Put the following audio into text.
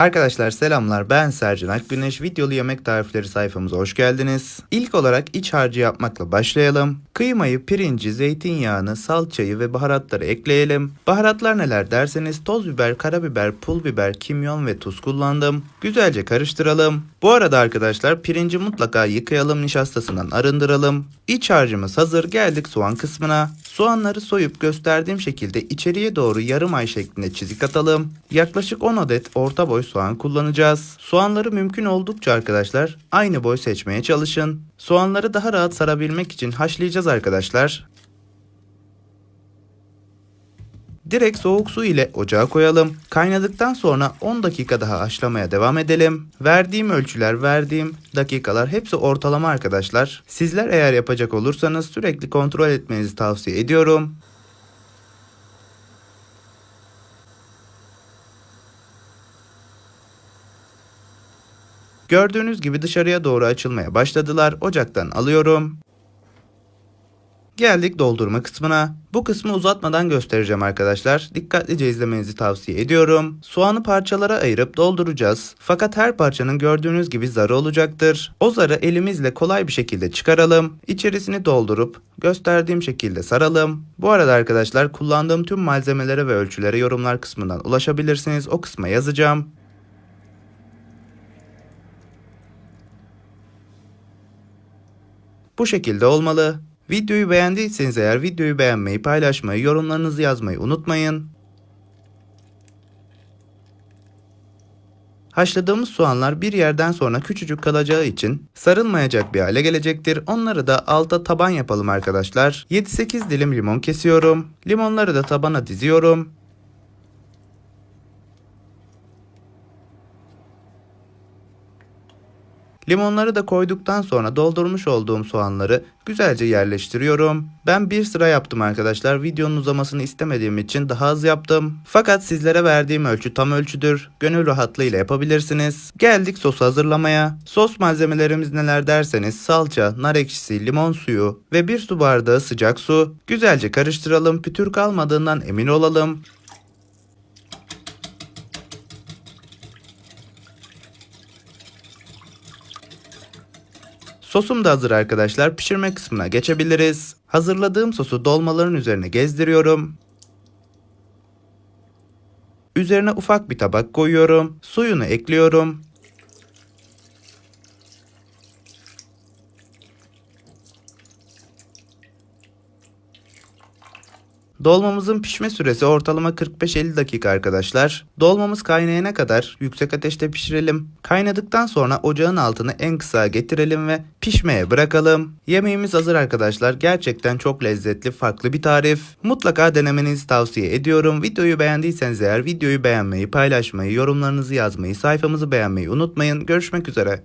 Arkadaşlar selamlar ben Sercan Akgüneş videolu yemek tarifleri sayfamıza hoş geldiniz. İlk olarak iç harcı yapmakla başlayalım. Kıymayı, pirinci, zeytinyağını, salçayı ve baharatları ekleyelim. Baharatlar neler derseniz toz biber, karabiber, pul biber, kimyon ve tuz kullandım. Güzelce karıştıralım. Bu arada arkadaşlar pirinci mutlaka yıkayalım nişastasından arındıralım. İç harcımız hazır geldik soğan kısmına. Soğanları soyup gösterdiğim şekilde içeriye doğru yarım ay şeklinde çizik atalım. Yaklaşık 10 adet orta boy soğan kullanacağız. Soğanları mümkün oldukça arkadaşlar aynı boy seçmeye çalışın. Soğanları daha rahat sarabilmek için haşlayacağız arkadaşlar. Direkt soğuk su ile ocağa koyalım. Kaynadıktan sonra 10 dakika daha haşlamaya devam edelim. Verdiğim ölçüler, verdiğim dakikalar hepsi ortalama arkadaşlar. Sizler eğer yapacak olursanız sürekli kontrol etmenizi tavsiye ediyorum. Gördüğünüz gibi dışarıya doğru açılmaya başladılar. Ocaktan alıyorum. Geldik doldurma kısmına. Bu kısmı uzatmadan göstereceğim arkadaşlar. Dikkatlice izlemenizi tavsiye ediyorum. Soğanı parçalara ayırıp dolduracağız. Fakat her parçanın gördüğünüz gibi zarı olacaktır. O zarı elimizle kolay bir şekilde çıkaralım. İçerisini doldurup gösterdiğim şekilde saralım. Bu arada arkadaşlar kullandığım tüm malzemelere ve ölçülere yorumlar kısmından ulaşabilirsiniz. O kısma yazacağım. Bu şekilde olmalı. Videoyu beğendiyseniz eğer videoyu beğenmeyi, paylaşmayı, yorumlarınızı yazmayı unutmayın. Haşladığımız soğanlar bir yerden sonra küçücük kalacağı için sarılmayacak bir hale gelecektir. Onları da alta taban yapalım arkadaşlar. 7-8 dilim limon kesiyorum. Limonları da tabana diziyorum. Limonları da koyduktan sonra doldurmuş olduğum soğanları güzelce yerleştiriyorum. Ben bir sıra yaptım arkadaşlar. Videonun uzamasını istemediğim için daha az yaptım. Fakat sizlere verdiğim ölçü tam ölçüdür. Gönül rahatlığıyla yapabilirsiniz. Geldik sos hazırlamaya. Sos malzemelerimiz neler derseniz salça, nar ekşisi, limon suyu ve bir su bardağı sıcak su. Güzelce karıştıralım. Pütür kalmadığından emin olalım. Sosum da hazır arkadaşlar. Pişirme kısmına geçebiliriz. Hazırladığım sosu dolmaların üzerine gezdiriyorum. Üzerine ufak bir tabak koyuyorum. Suyunu ekliyorum. Dolmamızın pişme süresi ortalama 45-50 dakika arkadaşlar. Dolmamız kaynayana kadar yüksek ateşte pişirelim. Kaynadıktan sonra ocağın altını en kısa getirelim ve pişmeye bırakalım. Yemeğimiz hazır arkadaşlar. Gerçekten çok lezzetli, farklı bir tarif. Mutlaka denemenizi tavsiye ediyorum. Videoyu beğendiyseniz eğer videoyu beğenmeyi, paylaşmayı, yorumlarınızı yazmayı, sayfamızı beğenmeyi unutmayın. Görüşmek üzere.